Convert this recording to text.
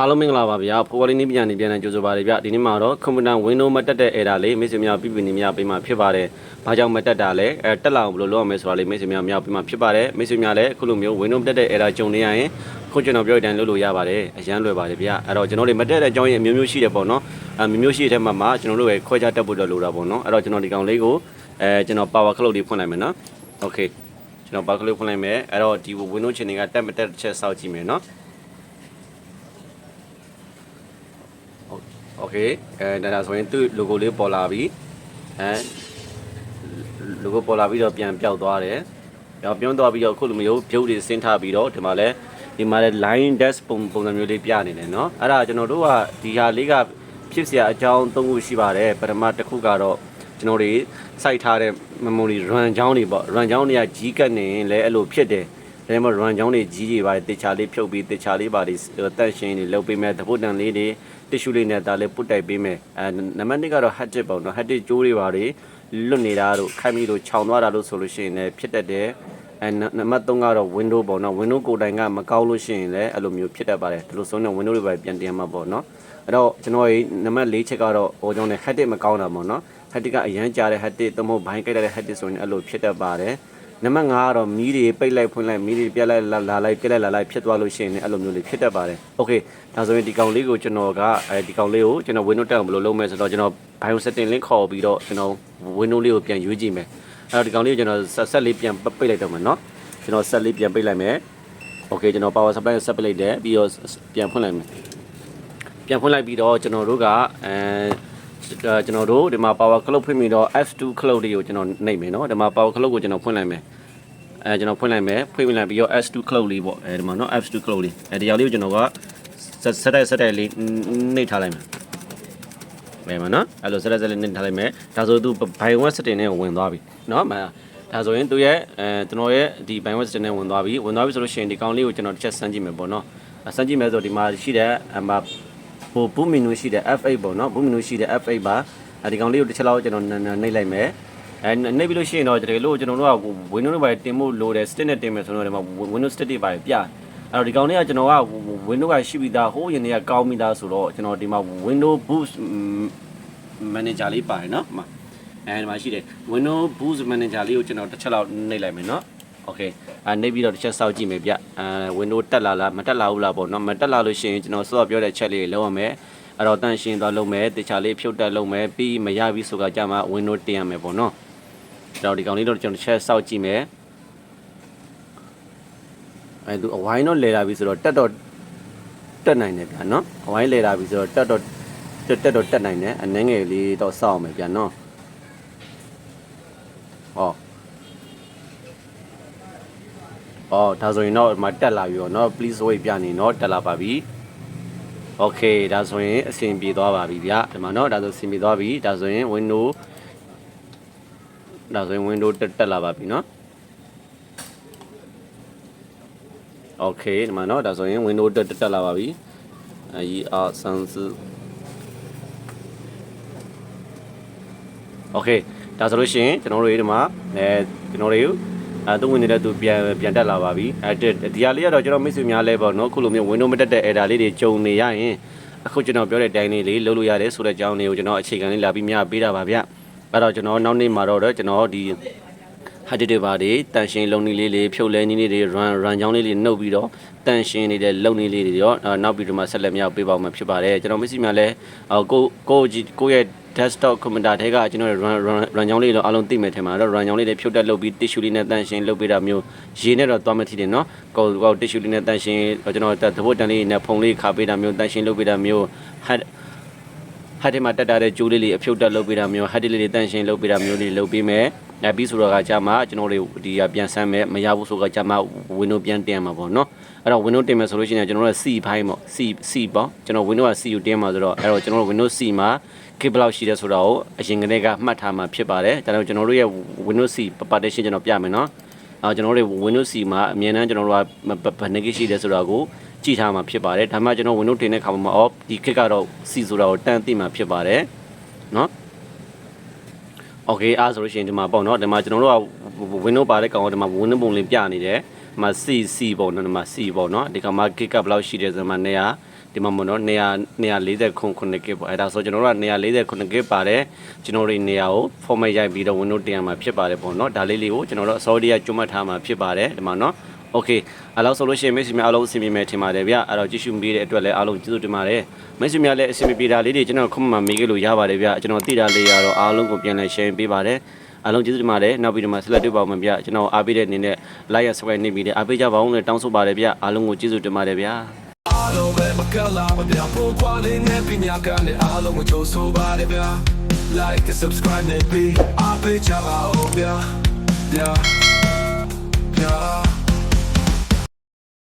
အားလုံးမင်္ဂလာပါဗျာဖိုဝါလီနီးပြန်နေပြန်နေကြိုဆိုပါရဗျဒီနေ့မှာတော့ကွန်ပျူတာ Windows မတက်တဲ့ error လေးမိတ်ဆွေများပြပြနေများပေးမှဖြစ်ပါတယ်။ဘာကြောင့်မတက်တာလဲအဲတက်လာအောင်ဘယ်လိုလုပ်ရမလဲဆိုတာလေးမိတ်ဆွေများများပေးမှဖြစ်ပါတယ်။မိတ်ဆွေများလည်းအခုလိုမျိုး Windows မတက်တဲ့ error ကြုံနေရရင်ခုကျွန်တော်ပြောတဲ့အတိုင်းလုပ်လို့ရပါတယ်။အရန်လွယ်ပါတယ်ဗျာ။အဲ့တော့ကျွန်တော်တို့မတက်တဲ့အကြောင်းရင်းအမျိုးမျိုးရှိတယ်ပေါ့နော်။အမျိုးမျိုးရှိတဲ့ထဲမှာမှကျွန်တော်တို့ရဲ့ခွဲခြားတက်ဖို့တော့လိုတာပေါ့နော်။အဲ့တော့ကျွန်တော်ဒီကောင်လေးကိုအဲကျွန်တော် power cloud လေးဖွင့်လိုက်မယ်နော်။ Okay ကျွန်တော် power cloud ဖွင့်လိုက်မယ်။အဲ့တော့ဒီ Windows ချင်တွေကတက်မတက်တစ်ချက်စောင့်ကြည့်မယ်နော်။ โอเคအဲဒါဆိုရင်သူ့ logo လေးပေါ်လာပြီအဲ logo ပေါ်လာပြီးတော့ပြန်ပျောက်သွားတယ်ပြောင်းပြောင်းသွားပြီးတော့ခုလိုမျိုးဖြုတ်တွေဆင်းထားပြီးတော့ဒီမှာလဲဒီမှာလဲ line dash ပုံပုံစံမျိုးလေးပြနေတယ်เนาะအဲ့ဒါကျွန်တော်တို့ကဒီဟာလေးကဖြစ်เสียအကြောင်း၃ခုရှိပါတယ်ပထမတစ်ခုကတော့ကျွန်တော်တွေစိုက်ထားတဲ့ memory run ကြောင်းတွေပေါ့ run ကြောင်းတွေကကြီးကတ်နေရင်လည်းအဲ့လိုဖြစ်တယ်ဒါပေမဲ့ run ကြောင်းတွေကြီးတွေပါတယ်တေချာလေးဖြုတ်ပြီးတေချာလေးပါတွေတက်ရှင်းတွေလုပ်ပေးမယ်သဖို့တန်လေးတွေ တစ်ရှူလေးနဲ့ဒါလေးပုတ်တိုက်ပေးမယ်အဲနံပါတ်1ကတော့ hat tip ပေါ့နော် hat tip ကျိုးတွေပါတွေလွတ်နေတာတို့ခိုင်ပြီးတို့ခြောင်သွားတာလို့ဆိုလို့ရှိရင်လည်းဖြစ်တတ်တယ်အဲနံပါတ်3ကတော့ window ပေါ့နော် window ကိုယ်တိုင်ကမကောင်းလို့ရှိရင်လည်းအဲ့လိုမျိုးဖြစ်တတ်ပါတယ်ဒီလိုဆိုရင် window တွေပဲပြန်တင်မှာပေါ့နော်အဲ့တော့ကျွန်တော်ရဲ့နံပါတ်4ချက်ကတော့ဟိုကြောင့်လည်း hat tip မကောင်းတာပေါ့နော် hat tip ကအရန်ကြားတဲ့ hat tip သို့မဟုတ်ဘိုင်းကြိုက်တဲ့ hat tip ဆိုရင်အဲ့လိုဖြစ်တတ်ပါတယ် နံပါတ်9ကတော့မီးတွေပိတ်လိုက်ဖွင့်လိုက်မီးတွေပြက်လိုက်လာလိုက်ပြက်လိုက်လာလိုက်ဖြစ်သွားလို့ရှိရင်လည်းအဲ့လိုမျိုးလေးဖြစ်တတ်ပါတယ်။ Okay ဒါဆိုရင်ဒီကောင်လေးကိုကျွန်တော်ကအဲဒီကောင်လေးကိုကျွန်တော် window တက်အောင်ဘယ်လိုလုပ်မလဲဆိုတော့ကျွန်တော် bio setting link ခေါ်ပြီးတော့ကျွန်တော် window လေးကိုပြန်ရွေးကြည့်မယ်။အဲ့တော့ဒီကောင်လေးကိုကျွန်တော်ဆက်ဆက်လေးပြန်ပိတ်လိုက်တော့မယ်နော်။ကျွန်တော်ဆက်လေးပြန်ပိတ်လိုက်မယ်။ Okay ကျွန်တော် power supply ကိုဆက်ပိတ်လိုက်တယ်ပြီးတော့ပြန်ဖွင့်လိုက်မယ်။ပြန်ဖွင့်လိုက်ပြီးတော့ကျွန်တော်တို့ကအဲ ကျွန်တော်တို့ဒီမှာ power cloud ဖွင့်ပြီးတော့ F2 cloud တွေကိုကျွန်တော်နှိပ်မယ်နော်ဒီမှာ power cloud ကိုကျွန်တော်ဖွင့်လိုက်မယ်အဲကျွန်တော်ဖွင့်လိုက်မယ်ဖွင့်လိုက်ပြီးတော့ S2 cloud လေးပေါ့အဲဒီမှာနော် F2 cloud လေးအဲဒီရောက်လေးကိုကျွန်တော်ကဆက်တိုက်ဆက်တိုက်လေးနှိပ်ထားလိုက်မယ်မယ်မနော်အဲ့လိုဆက်လက်ဆက်လက်နှိပ်ထားလိုက်မယ်ဒါဆိုသူဘိုင်ဝက်စတင်နဲ့ဝင်သွားပြီနော်မဒါဆိုရင်သူရဲ့အဲကျွန်တော်ရဲ့ဒီဘိုင်ဝက်စတင်နဲ့ဝင်သွားပြီဝင်သွားပြီဆိုလို့ရှိရင်ဒီကောင်လေးကိုကျွန်တော်တစ်ချက်စမ်းကြည့်မယ်ပေါ့နော်စမ်းကြည့်မယ်ဆိုဒီမှာရှိတဲ့ ဟိုဘူးမီနူရှိတဲ့ F8 ပေါ့နော်ဘူးမီနူရှိတဲ့ F8 ပါအဲဒီကောင်လေးကိုတစ်ချက်လောက်ကျွန်တော်နှိပ်လိုက်မယ်အဲနှိပ်ပြီးလို့ရှိရင်တော့တကယ်လို့ကျွန်တော်တို့က Windows တွေပါတင်ဖို့လိုတယ် stick နဲ့တင်မယ်ဆိုတော့ဒီမှာ Windows stick တွေပါပြအဲ့တော့ဒီကောင်လေးကကျွန်တော်က Windows ကရှိပြီးသားဟိုးရင်တွေကကောင်းပြီးသားဆိုတော့ကျွန်တော်ဒီမှာ Windows Boost Manager လေးပါတယ်နော်ဒီမှာအဲဒီမှာရှိတယ် Windows Boost Manager လေးကိုကျွန်တော်တစ်ချက်လောက်နှိပ်လိုက်မယ်နော် Okay အဲနှိပ်ပြီးတော့တစ်ချက်စောင့်ကြည့်မယ်ဗျအဲ Windows တက်လာလားမတက်လာဘူးလားပေါ့နော်မတက်လာလို့ရှိရင်ကျွန်တော်စောစောပြောတဲ့ချက်လေးတွေလုံးဝမယ်အဲ့တော့တန့်ရှင်းသွားလုံးမယ်တခြားလေးဖြုတ်တက်လုံးမယ်ပြီးမရပြီဆိုကကြာမှ Windows တင်ရမယ်ပေါ့နော်အဲ့တော့ဒီကောင်လေးတော့ကျွန်တော်တစ်ချက်စောင့်ကြည့်မယ်အဲသူအဝိုင်းတော့လဲလာပြီဆိုတော့တက်တော့တက်နိုင်တယ်ဗျာနော်အဝိုင်းလဲလာပြီဆိုတော့တက်တော့တက်တက်တော့တက်နိုင်တယ်အနှဲငယ်လေးတော့စောင့်အောင်မယ်ဗျာနော်ဟော အော်ဒါဆိုရင်တော့ဒီမှာတက်လာပြီပေါ့နော် please wait ပြနေနော်တက်လာပါပြီ okay ဒါဆိုရင်အဆင်ပြေသွားပါပြီဗျာဒီမှာနော်ဒါဆိုအဆင်ပြေသွားပြီဒါဆိုရင် window ဒါဆိုရင် window တက်တက်လာပါပြီနော် okay ဒီမှာနော်ဒါဆိုရင် window တက်တက်လာပါပြီအဲ ER sans okay ဒါဆိုလို့ရှိရင်ကျွန်တော်တို့ဒီမှာအဲကျွန်တော်တို့ အဲသူဝင်နေတဲ့သူပြန်ပြန်တက်လာပါပြီအဲဒီဟာလေးကတော့ကျွန်တော်မိတ်ဆွေများလဲပေါ့နော်ခုလိုမျိုး window မတက်တဲ့ error လေးတွေကြုံနေရရင်အခုကျွန်တော်ပြောတဲ့အတိုင်းလေးလေးလုပ်လို့ရတယ်ဆိုတဲ့အကြောင်းလေးကိုကျွန်တော်အခြေခံလေးလာပြီးမြပေးတာပါဗျအဲ့တော့ကျွန်တော်နောက်နေ့မှာတော့ကျွန်တော်ဒီဟာဒီတွေပါတွေတန်ရှင်းလုံနေလေးလေးဖြုတ်လဲနေလေးတွေ run run ချောင်းလေးလေးနှုတ်ပြီးတော့တန်ရှင်းနေတဲ့လုံနေလေးတွေရောနောက်ပြီးတော့မှဆက်လက်မြောက်ပေးပါမှာဖြစ်ပါတယ်ကျွန်တော်မရှိမှလည်းကိုကိုကြီးကိုရဲ့ desktop computer ထဲကကျွန်တော် run run run ချောင်းလေးတော့အလုံးသိမယ်ထင်ပါတယ် run ချောင်းလေးတွေဖြုတ်တက်လုပ်ပြီး tissue လေးနဲ့တန်ရှင်းလုပ်ပေးတာမျိုးရေနဲ့တော့သွားမထီတယ်နော်ကိုကို tissue လေးနဲ့တန်ရှင်းကျွန်တော်သဘုတ်တန်လေးနဲ့ဖုံလေးခါပေးတာမျိုးတန်ရှင်းလုပ်ပေးတာမျိုး had ဟာဒီမှာတက်တာတဲ့ကျိုးလေးလေးအဖြုတ်တက်လုပ်ပေးတာမျိုးဟာဒီလေးလေးတန့်ရှင်းလုပ်ပေးတာမျိုးလေးလုပ်ပေးမယ်။ နောက်ပြီးဆိုတော့ကကြာမှကျွန်တော်တို့ဒီကပြန်ဆမ်းမယ်မရဘူးဆိုတော့ကြာမှ window ပြန်တင်မှာပေါ့နော်။အဲ့တော့ window တင်မယ်ဆိုလို့ရှိရင်ကျွန်တော်တို့ C ဘိုင်းပေါ့ C C ပေါ့ကျွန်တော် window က C ကိုတင်မှာဆိုတော့အဲ့တော့ကျွန်တော်တို့ window C မှာ key ဘယ်လောက်ရှိတယ်ဆိုတော့အရင်ကတည်းကမှတ်ထားမှာဖြစ်ပါတယ်။ဒါကြောင့်ကျွန်တော်တို့ရဲ့ window C partition ကျွန်တော်ပြမယ်နော်။အော်ကျွန်တော်တို့ window C မှာအမြဲတမ်းကျွန်တော်တို့ကဘယ်နှကိရှိတယ်ဆိုတော့ကိုကြည့်ထားမှာဖြစ်ပါတယ်ဒါမှကျွန်တော် window တင်တဲ့ခါမှာ off ဒီ kit ကတော့ C ဆိုတာကိုတန်းသိမှာဖြစ်ပါတယ်เนาะ okay အားဆိုလို့ရှိရင်ဒီမှာပေါ့เนาะဒီမှာကျွန်တော်တို့က window ပါတဲ့ကောင်ကဒီမှာ window ပုံလေးပြနေတယ်ဒီမှာ C C ပေါ့เนาะဒီမှာ C ပေါ့เนาะဒီကောင်မှာ kit ကဘယ်လောက်ရှိတယ်ဆိုတော့နေရာ ဒီမှာမနော်200 240ကပေါ့အဲဒါဆိုကျွန်တော်တို့က240ကပါတယ်ကျွန်တော်တို့နေရာကို format ရိုက်ပြီးတော့ window တင်ရမှာဖြစ်ပါတယ်ပေါ့နော်ဒါလေးလေးကိုကျွန်တော်တို့ Saudi ကကျွတ်မှတ်ထားမှာဖြစ်ပါတယ်ဒီမှာနော် Okay အဲ့တော့ဆိုလို့ရှိရင်မိတ်ဆွေများအားလုံးအဆင်ပြေမယ်ထင်ပါတယ်ဗျအဲ့တော့ကြည့်ရှုပေးတဲ့အတွက်လည်းအားလုံးကျေးဇူးတင်ပါတယ်မိတ်ဆွေများလည်းအဆင်ပြေတာလေးတွေကျွန်တော်ခုမှမေးခဲ့လို့ရပါတယ်ဗျကျွန်တော်သိတာလေးရတော့အားလုံးကိုပြန်လည် share ပေးပါတယ်အားလုံးကျေးဇူးတင်ပါတယ်နောက်ပြီးတော့မှဆက်လက်တွေ့ပါအောင်ဗျကျွန်တော်အားပေးတဲ့အနေနဲ့ like ရ subscribe နေပြီးတဲ့အားပေးကြပါအောင်လည်းတောင်းဆိုပါတယ်ဗျအားလုံးကိုကျေးဇူးတင်ပါတယ်ဗျာအားလုံးပဲမကလာမပြဖို့ကွာလေးနဲ့ပညာကနဲ့အားလုံးကိုကြိုးဆိုပါတယ်ဗျာ like and subscribe နဲ့ပြီးအားပေးကြပါဦးဗျာ yeah yeah